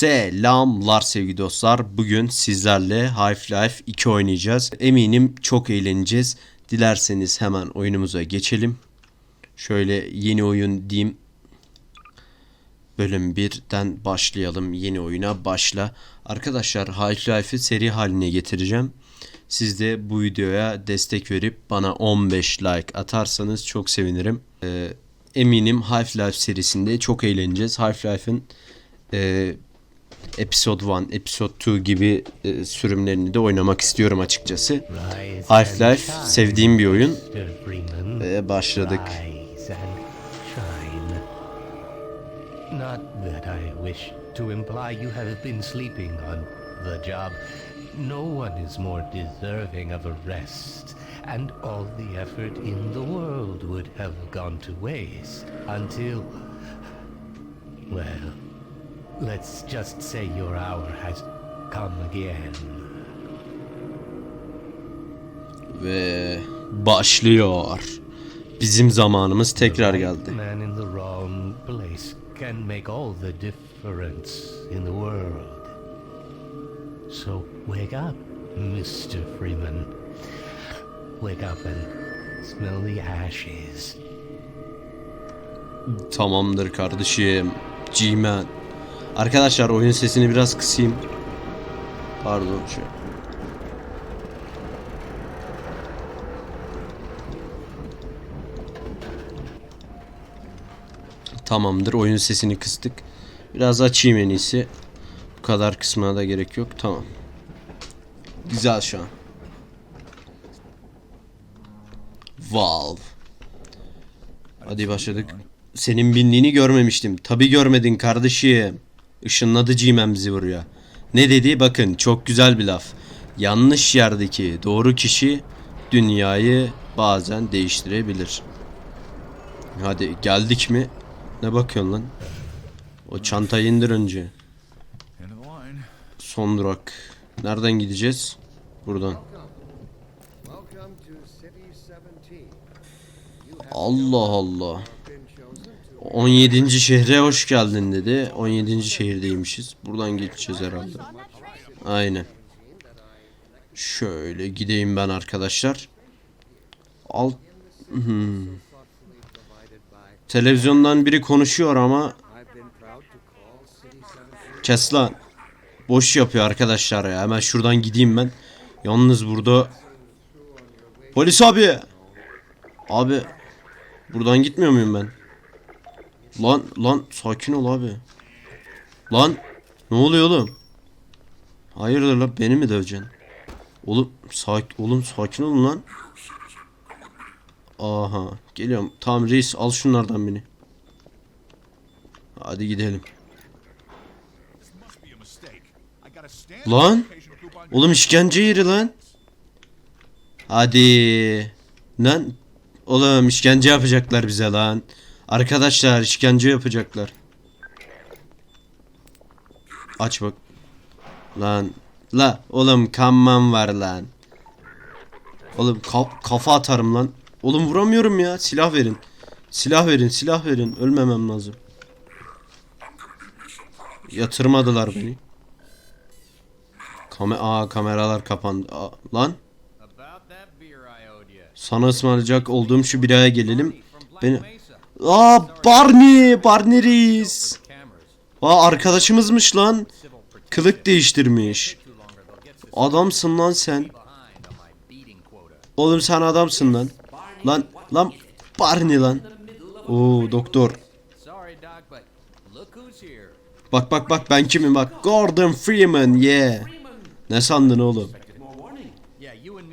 Selamlar sevgili dostlar. Bugün sizlerle Half-Life 2 oynayacağız. Eminim çok eğleneceğiz. Dilerseniz hemen oyunumuza geçelim. Şöyle yeni oyun diyeyim. Bölüm 1'den başlayalım. Yeni oyuna başla. Arkadaşlar Half-Life'ı seri haline getireceğim. Siz de bu videoya destek verip bana 15 like atarsanız çok sevinirim. Ee, eminim Half-Life serisinde çok eğleneceğiz. Half-Life'ın e, Episode 1, Episode 2 gibi e, sürümlerini de oynamak istiyorum açıkçası. Half-Life sevdiğim bir oyun. Ve başladık. Not that I wish to imply you have been sleeping on the job. No one is more deserving of a rest, and all the effort in the world would have gone to waste until. Well, let's just say your hour has come again. Ve başlıyor. Bizim zamanımız tekrar geldi. Man in the wrong place can make all the difference in the world. So wake up, Mr. Freeman. Wake up and smell the ashes. Tamamdır kardeşim. G-Man. Arkadaşlar oyun sesini biraz kısayım. Pardon şu. Tamamdır oyun sesini kıstık. Biraz açayım en iyisi. Bu kadar kısmına da gerek yok. Tamam. Güzel şu an. Valve. Hadi başladık. Senin binliğini görmemiştim. Tabi görmedin kardeşim. Işınladı bizi buraya. Ne dedi? Bakın çok güzel bir laf. Yanlış yerdeki doğru kişi dünyayı bazen değiştirebilir. Hadi geldik mi? Ne bakıyorsun lan? O çantayı indir önce. Son durak. Nereden gideceğiz? Buradan. Welcome to City 17. Allah Allah. Been chosen to 17. şehre hoş geldin dedi. 17. şehirdeymişiz. Buradan geçeceğiz herhalde. Aynen. Şöyle gideyim ben arkadaşlar. Alt Hmm. Televizyondan biri konuşuyor ama I've been proud to call City 17 kes lan. Boş yapıyor arkadaşlar ya. Hemen şuradan gideyim ben. Yalnız burada Polis abi. Abi buradan gitmiyor muyum ben? Lan lan sakin ol abi. Lan ne oluyor oğlum? Hayırdır lan beni mi döveceksin? Oğlum sakin oğlum sakin olun lan. Aha geliyorum. Tamam reis al şunlardan beni. Hadi gidelim. Lan oğlum işkence yeri lan. Hadi. Lan oğlum işkence yapacaklar bize lan. Arkadaşlar işkence yapacaklar. Aç bak. Lan. La oğlum kanman var lan. Oğlum ka- kafa atarım lan. Oğlum vuramıyorum ya. Silah verin. Silah verin, silah verin. Ölmemem lazım. Yatırmadılar beni. Kame Aa, kameralar kapandı. Aa, lan sana ısmarlayacak olduğum şu biraya gelelim. Beni... Aa Barney! Barney Reis! Aa arkadaşımızmış lan. Kılık değiştirmiş. Adamsın lan sen. Oğlum sen adamsın lan. Lan lan Barney lan. Oo doktor. Bak bak bak ben kimim bak. Gordon Freeman yeah. Ne sandın oğlum? Yeah, you and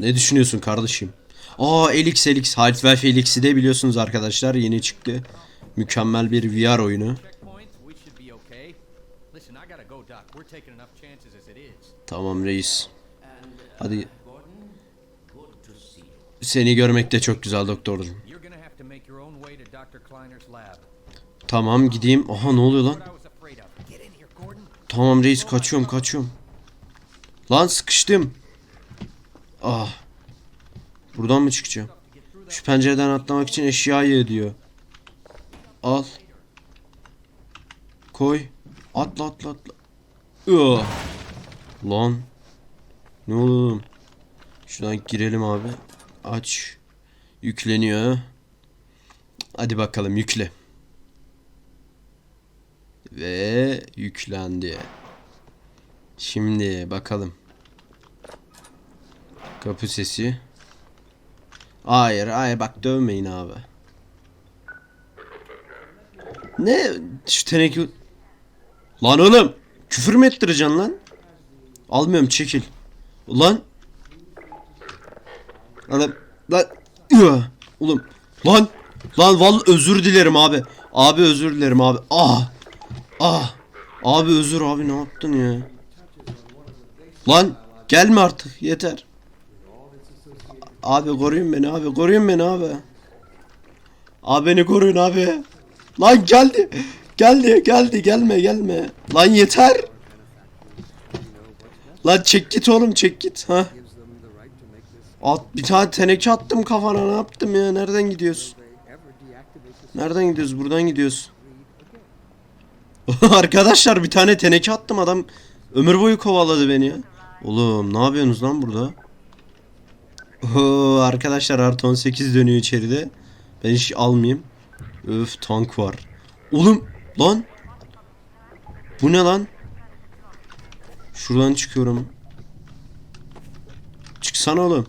Ne düşünüyorsun kardeşim? Aa Elix Elix Half-Life Elix'i de biliyorsunuz arkadaşlar yeni çıktı. Mükemmel bir VR oyunu. Tamam reis. Hadi. Seni görmek de çok güzel lab. Tamam gideyim. Aha ne oluyor lan? Tamam reis kaçıyorum kaçıyorum. Lan sıkıştım. Ah. Buradan mı çıkacağım? Şu pencereden atlamak için eşya ye diyor. Al. Koy. Atla atla atla. Ugh. Lan. Ne oğlum? Şuradan girelim abi. Aç. Yükleniyor. Hadi bakalım yükle. Ve yüklendi. Şimdi bakalım. Kapı sesi. Hayır hayır bak dövmeyin abi. Ne? Şu teneke... Lan oğlum! Küfür mü ettireceksin lan? Almıyorum çekil. Lan lan Üh! Oğlum lan lan vallahi özür dilerim abi. Abi özür dilerim abi. Ah! Ah! Abi özür abi ne yaptın ya? Lan gelme artık yeter. Abi koruyun beni abi koruyun beni abi. Abi beni koruyun abi. Lan geldi. Geldi geldi gelme gelme. Lan yeter. Lan çek git oğlum çek git ha. At bir tane teneke attım kafana ne yaptım ya nereden the Nereden gidiyoruz buradan gidiyoruz. Arkadaşlar bir tane teneke attım adam ömür boyu kovaladı beni ya. Oğlum ne yapıyorsunuz lan burada? Oo, arkadaşlar artı 18 dönüyor içeride. Ben hiç almayayım. Öf tank var. Oğlum lan. Bu ne lan? Şuradan çıkıyorum. Çıksana oğlum.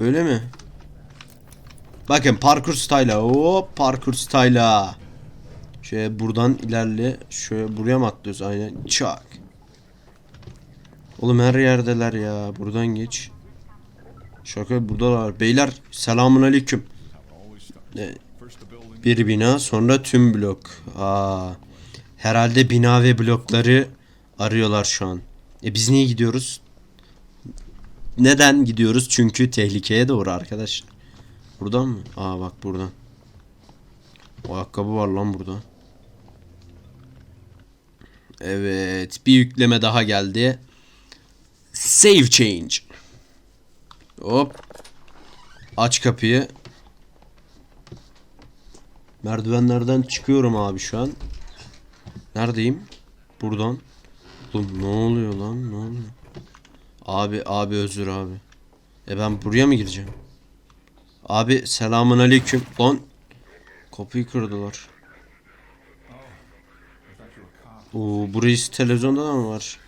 Böyle mi? Bakın parkur style'a. Hop parkur style'a. Şöyle buradan ilerle. Şöyle buraya mı atlıyoruz? Aynen. Çak. Oğlum her yerdeler ya. Buradan geç. Şaka buradalar. Beyler selamun aleyküm. Bir bina sonra tüm blok. Aa. Herhalde bina ve blokları arıyorlar şu an. E biz niye gidiyoruz? Neden gidiyoruz? Çünkü tehlikeye doğru arkadaşlar. Buradan mı? Aa bak buradan. O ayakkabı var lan burada. Evet. Bir yükleme daha geldi. Save change. Hop. Aç kapıyı. Merdivenlerden çıkıyorum abi şu an. Neredeyim? Buradan. Oğlum ne oluyor lan? Ne oluyor? Abi abi özür abi. E ben buraya mı gireceğim? Abi selamun aleyküm. Lan kapıyı kırdılar. Oo burası televizyonda da mı var?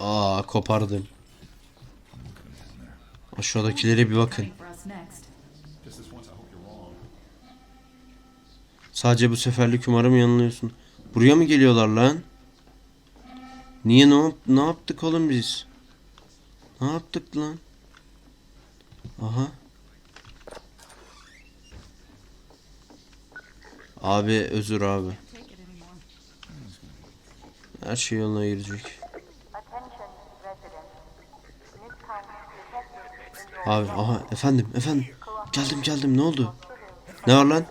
Aa kopardım. Aşağıdakilere bir bakın. Sadece bu seferlik umarım yanılıyorsun. Buraya mı geliyorlar lan? Niye ne, ne yaptık oğlum biz? Ne yaptık lan? Aha. Abi özür abi. Her şey yoluna girecek. Abi aha efendim efendim. Geldim geldim ne oldu? Ne var lan?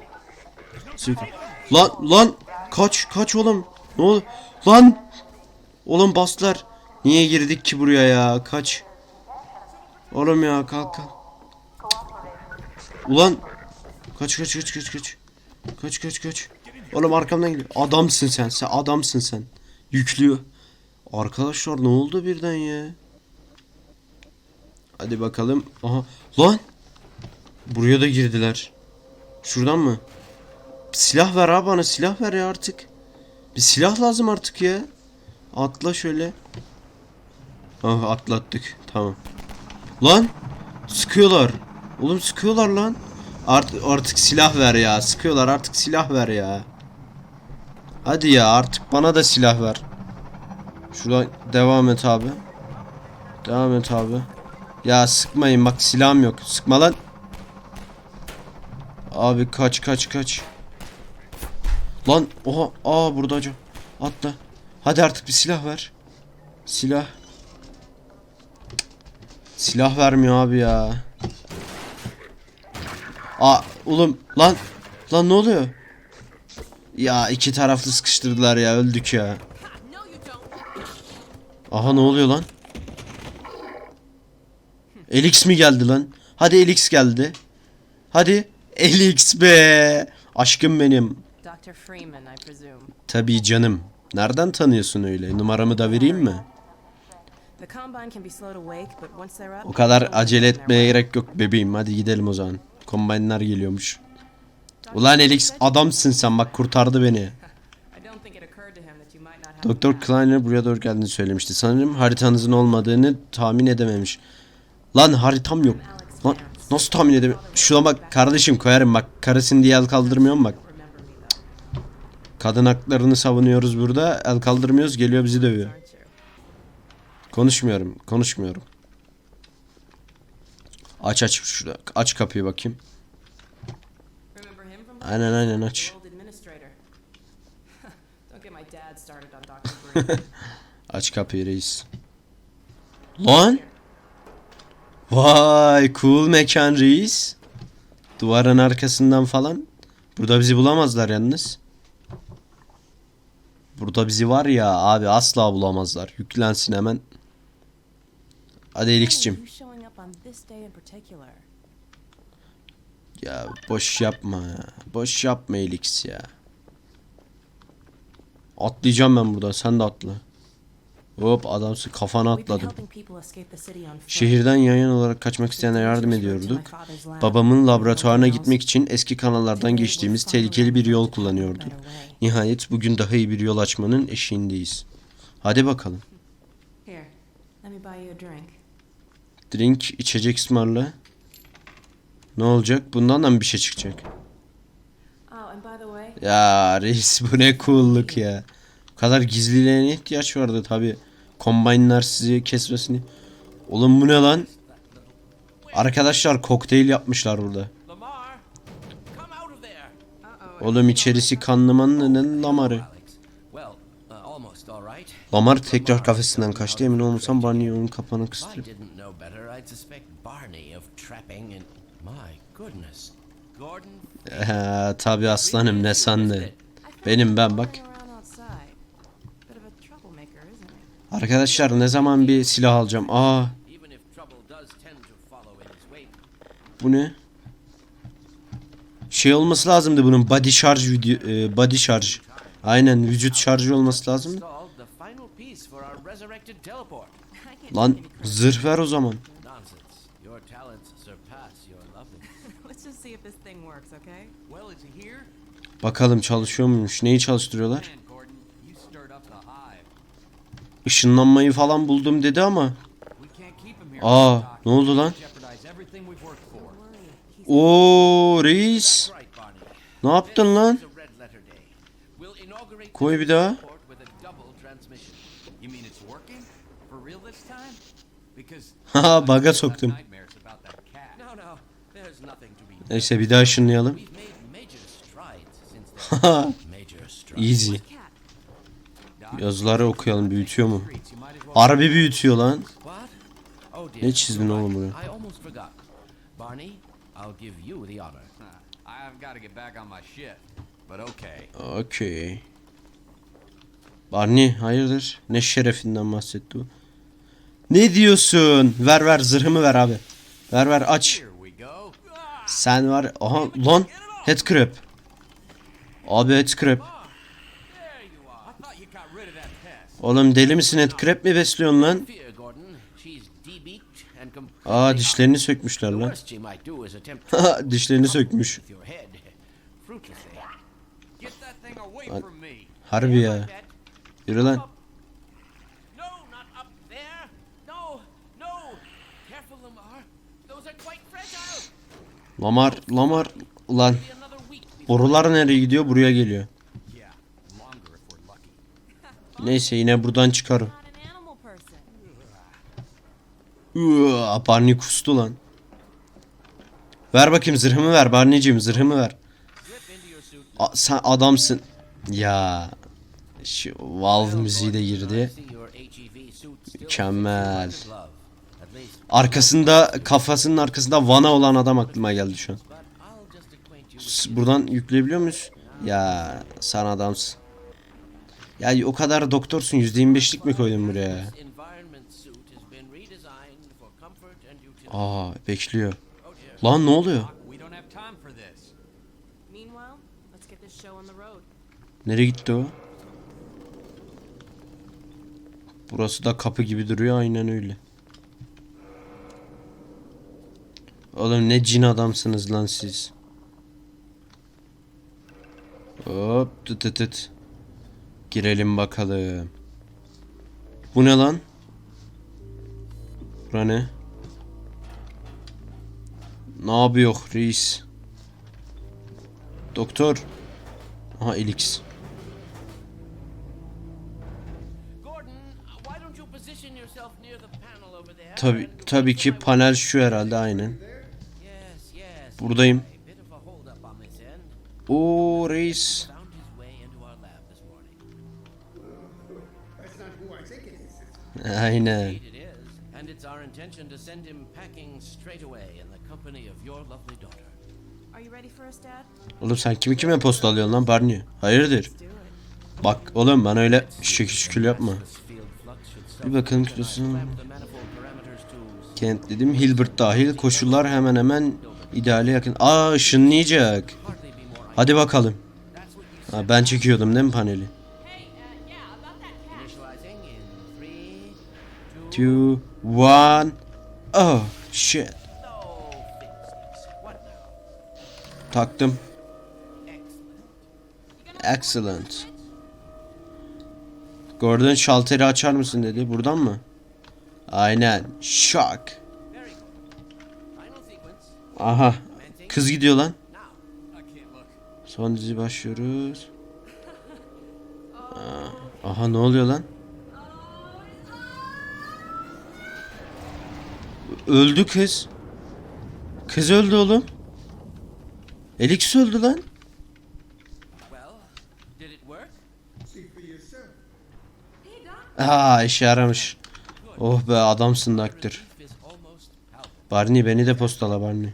Süper. Lan lan kaç kaç oğlum. Ne oldu? Lan. Oğlum bastılar. Niye girdik ki buraya ya? Kaç. Oğlum ya kalk kalk. Ulan. Kaç kaç kaç kaç kaç. Kaç kaç kaç. Oğlum arkamdan geliyor. Adamsın sen. Sen adamsın sen. Yüklüyor. Arkadaşlar ne oldu birden ya? Hadi bakalım. Aha. Lan. Buraya da girdiler. Şuradan mı? Bir silah ver abi bana silah ver ya artık. Bir silah lazım artık ya. Atla şöyle. Ah atlattık. Tamam. Lan. Sıkıyorlar. Oğlum sıkıyorlar lan. Art artık silah ver ya. Sıkıyorlar artık silah ver ya. Hadi ya artık bana da silah ver. Şuradan devam et abi. Devam et abi. Ya sıkmayın bak silahım yok. Sıkma lan. Abi kaç kaç kaç. Lan oha aa burada hocam. Atla. Hadi artık bir silah ver. Silah. Silah vermiyor abi ya. Aa oğlum lan. Lan ne oluyor? Ya iki taraflı sıkıştırdılar ya öldük ya. Aha ne oluyor lan? Elix mi geldi lan? Hadi Elix geldi. Hadi. Elix be. Aşkım benim. Tabii canım. Nereden tanıyorsun öyle? Numaramı da vereyim mi? O kadar acele etmeye gerek yok bebeğim. Hadi gidelim o zaman. Kombaynlar geliyormuş. Ulan Elix adamsın sen bak kurtardı beni. Doktor. Kleiner buraya doğru geldiğini söylemişti. Sanırım haritanızın olmadığını tahmin edememiş. Lan haritam yok. Lan nasıl tahmin edemem? Şuna bak kardeşim koyarım bak. Karısın diye el kaldırmıyorum bak. Kadın haklarını savunuyoruz burada. El kaldırmıyoruz geliyor bizi dövüyor. Konuşmuyorum. Konuşmuyorum. Aç aç şurada. Aç kapıyı bakayım. Aynen aynen aç. Aç kapıyı reis. Lan! Vay cool mekan reis. Duvarın arkasından falan. Burada bizi bulamazlar yalnız. Burada bizi var ya abi asla bulamazlar. Yüklensin hemen. Hadi Elix'cim. Ya boş yapma ya. Boş yapma Elix ya. Atlayacağım ben buradan. Sen de atla. Hop adamsın kafana atladım. Şehirden yan olarak kaçmak isteyenlere yardım ediyorduk. Babamın laboratuvarına gitmek için eski kanallardan geçtiğimiz tehlikeli bir yol kullanıyorduk. Nihayet bugün daha iyi bir yol açmanın eşiğindeyiz. Hadi bakalım. Drink. İçecek ısmarla. Ne olacak? Bundan da mı bir şey çıkacak? Oh, Ya reis bu ne cool'luk ya. Kadar gizliliğe ihtiyaç vardı tabi. Combine'lar sizi kesmesini. Oğlum bu ne lan? Arkadaşlar kokteyl yapmışlar burada. Oğlum içerisi kanlı manlı ne lamarı. Lamar tekrar kafesinden kaçtı emin olmasam Barney onun kapağını If I kıstı. didn't know better, I'd suspect Barney of trapping and. My goodness. Gordon, Eee tabi aslanım ne sandın? Benim ben bak. Arkadaşlar ne zaman bir silah alacağım? Aa bu ne? Şey olması lazımdı bunun body charge video, e, body charge. Aynen vücut şarjı olması lazım. Lan zırh ver o zaman. Bakalım çalışıyor muymuş? Neyi çalıştırıyorlar? Man, Gordon, you stirred up the hive. Işınlanmayı falan buldum dedi ama. Aa ne oldu lan? Oo reis. Ne yaptın lan? Koy bir daha. teleport with a double transmission. You mean it's working? For real this time? Because Haha baga soktum. Neyse bir daha ışınlayalım. We've Yazıları okuyalım büyütüyor mu? Harbi büyütüyor lan. Ne çizdin oğlum buraya? I almost forgot. Barney, I'll give you the honor. Huh, I've got to get back on my shit. But okay. Barney hayırdır? Ne şerefinden bahsetti o? Ne diyorsun? Ver ver zırhımı ver abi. Ver ver aç. Sen var. Aha lan. Headcrab. Abi headcrab. Oğlum deli misin headcrab mi besliyorsun lan? Aa dişlerini sökmüşler lan. dişlerini sökmüş. me. Harbi ya. Yürü lan. Lamar. Lamar. Ulan borular nereye gidiyor? Buraya geliyor. Yeah, longer if we're lucky. Neyse yine buradan çıkarım. Uaa, Barney kustu lan. Ver bakayım zırhımı ver Barneyciğim zırhımı ver. A- sen adamsın. Ya. Şu Valve müziği de girdi. Mükemmel. Arkasında kafasının arkasında vana olan adam aklıma geldi şu an. Buradan yükleyebiliyor muyuz? Ya sen adamsın. Ya o kadar doktorsun %25'lik mi koydun buraya? Aa bekliyor. Lan ne oluyor? Nereye gitti o? Burası da kapı gibi duruyor aynen öyle. Oğlum ne cin adamsınız lan siz. Hop tut tut tut. Girelim bakalım. Bu ne lan? Bura ne? Ne yapıyor reis? Doktor. Aha Elix. Tabi tabii ki panel şu herhalde aynen. Buradayım. Oo reis. Aynen. Indeed it is, and it's our intention to send him packing straight away in the company of your lovely daughter. Are you ready for us, Dad? Oğlum sen kimi kime posta alıyorsun lan Barney? Hayırdır? Bak oğlum bana öyle şekil şükül yapma. Bir bakalım self-destruct. kilosu. I've clamped the manifold parameters to Kent dedim Hilbert dahil koşullar hemen hemen ideale yakın. Aa ışınlayacak. Hadi bakalım. Ha, ben çekiyordum değil mi paneli? Two, one. Oh shit. Taktım. Excellent. Gordon şalteri açar mısın dedi. Buradan mı? Aynen. Sequence. Aha. Kız gidiyor lan. Son dizi başlıyoruz. Aha ne oluyor lan? Öldü kız. Kız öldü oğlum. Elix öldü lan. Aa işe yaramış. Oh be adamsın palpable. Barney beni de postala Barney.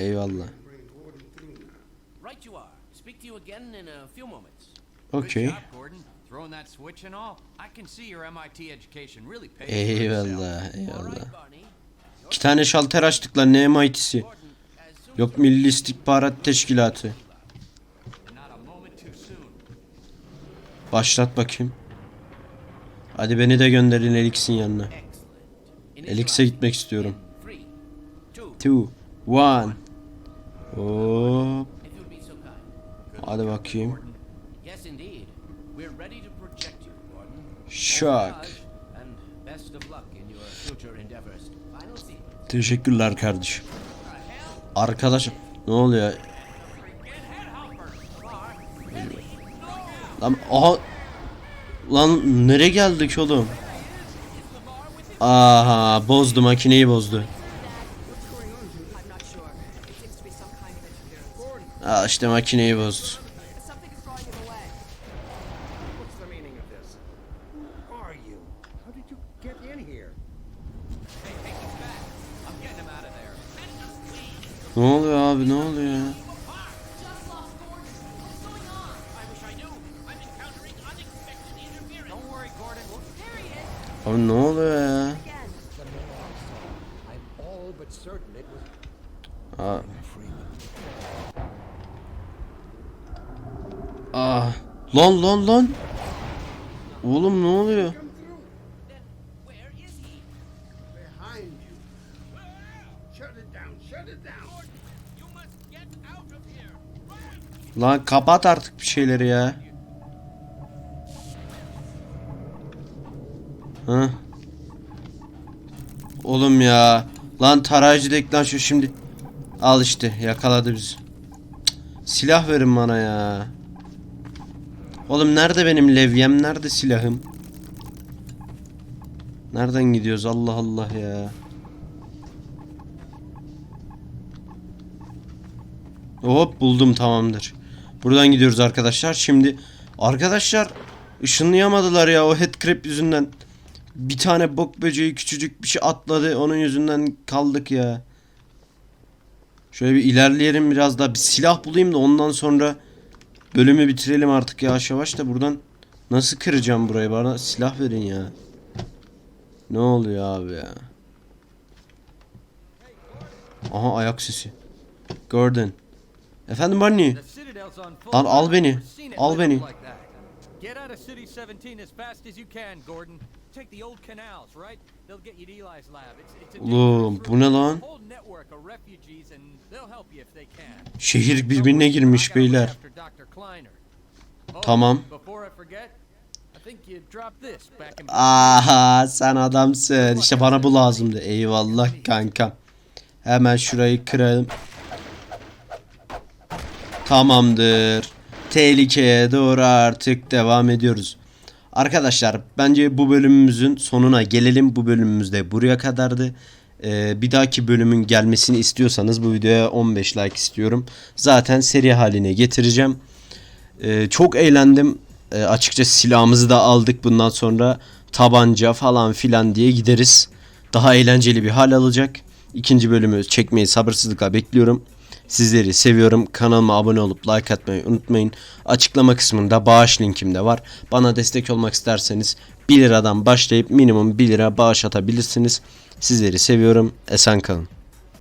Eyvallah. right Throwing that switch and all. I can see your MIT education really itself. Eyvallah All eyvallah. İki tane şalter açtık lan ne MIT'si. Yok Milli İstihbarat Teşkilatı. Başlat bakayım. Hadi beni de gönderin Elix'in yanına. Elix'e gitmek istiyorum. Three, two, Two, one. Hop. Hadi bakayım. Yes, indeed. We're ready to project you, Gordon. Shock. Bon voyage, And best of luck in your future endeavors. Final sequence. Teşekkürler kardeşim. Arkadaş ne oluyor? Lan aha Lan nereye geldik oğlum? Aha bozdu makineyi bozdu. Aa işte makineyi bozdu. Abi ne oluyor ya? Aa. Aa. Lan lan lan. Oğlum ne oluyor? Lan kapat artık bir şeyleri ya. Hı? Oğlum ya. Lan tarayıcı deklan şu şimdi. Al işte yakaladı bizi. Cık. Silah verin bana ya. Oğlum nerede benim levyem? Nerede silahım? Nereden gidiyoruz? Allah Allah ya. Hop buldum tamamdır. Buradan gidiyoruz arkadaşlar. Şimdi arkadaşlar ışınlayamadılar ya o headcrab yüzünden. Bir tane bok böceği küçücük bir şey atladı. Onun yüzünden kaldık ya. Şöyle bir ilerleyelim biraz daha. Bir silah bulayım da ondan sonra bölümü bitirelim artık yavaş yavaş da buradan nasıl kıracağım burayı bana silah verin ya. Ne oluyor abi ya? Aha ayak sesi. Gordon. Efendim Barney. Al- al beni. Al beni. Get out of City 17 as fast as you can, Gordon. Take the old canals, right? They'll get you to Eli's lab. It's, it's a Oğlum bu ne lan? Whole network of refugees and they'll help you if they can. Şehir birbirine girmiş beyler. Tamam. Aha sen adamsın. İşte bana bu lazımdı. Eyvallah kankam. Hemen şurayı kıralım. Tamamdır. Tehlikeye doğru artık devam ediyoruz. Arkadaşlar bence bu bölümümüzün sonuna gelelim. Bu bölümümüz de buraya kadardı. Ee, bir dahaki bölümün gelmesini istiyorsanız bu videoya 15 like istiyorum. Zaten seri haline getireceğim. Ee, çok eğlendim. Ee, açıkçası silahımızı da aldık. Bundan sonra tabanca falan filan diye gideriz. Daha eğlenceli bir hal alacak. İkinci bölümü çekmeyi sabırsızlıkla bekliyorum. Sizleri seviyorum. Kanalıma abone olup like atmayı unutmayın. Açıklama kısmında bağış linkim de var. Bana destek olmak isterseniz 1 liradan başlayıp minimum 1 lira bağış atabilirsiniz. Sizleri seviyorum. Esen kalın.